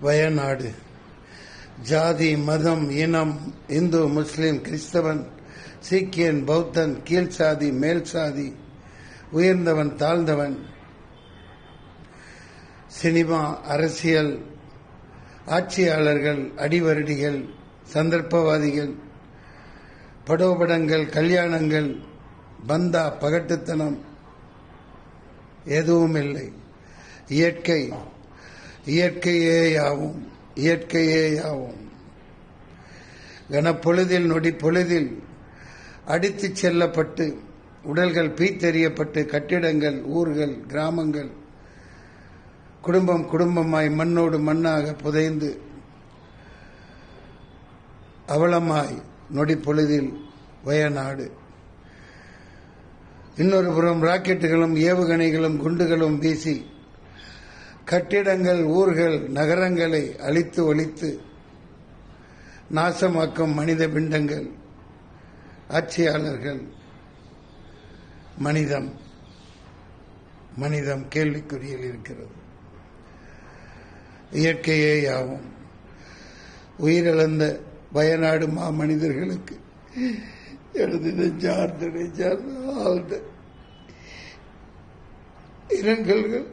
வயநாடு. ஜாதி மதம் இனம் இந்து முஸ்லிம் கிறிஸ்தவன் சீக்கியன் பௌத்தன் கீழ் சாதி மேல் சாதி உயர்ந்தவன் தாழ்ந்தவன். சினிமா அரசியல் ஆட்சியாளர்கள் அடிவருடிகள் சந்தர்ப்பவாதிகள் படோபடங்கள் கல்யாணங்கள் பந்தா பகட்டுத்தனம் எதுவும் இல்லை இயற்கை இயற்கையேயாவும் இயற்கையேயாவும். கனப்பொழுதில் நொடி பொழுதில் அடித்துச் செல்லப்பட்டு உடல்கள் பீத்தெறியப்பட்டு கட்டிடங்கள் ஊர்கள் கிராமங்கள் குடும்பம் குடும்பமாய் மண்ணோடு மண்ணாக புதைந்து அவலமாய் நொடி பொழுதில் வயநாடு. இன்னொரு புறம் ராக்கெட்டுகளும் ஏவுகணைகளும் குண்டுகளும் வீசி கட்டிடங்கள் ஊர்கள் நகரங்களை அழித்து ஒழித்து நாசமாக்கும் மனித பிண்டங்கள் ஆட்சியாளர்கள் மனிதம் மனிதம் கேள்விக்குறியில் இருக்கிறது. இயற்கையே யாவும் உயிரிழந்த வயநாடு மா மனிதர்களுக்கு எனது நெஞ்சார்ந்த நெஞ்சார்ந்த ஆழ்ந்த இரங்கல்கள்.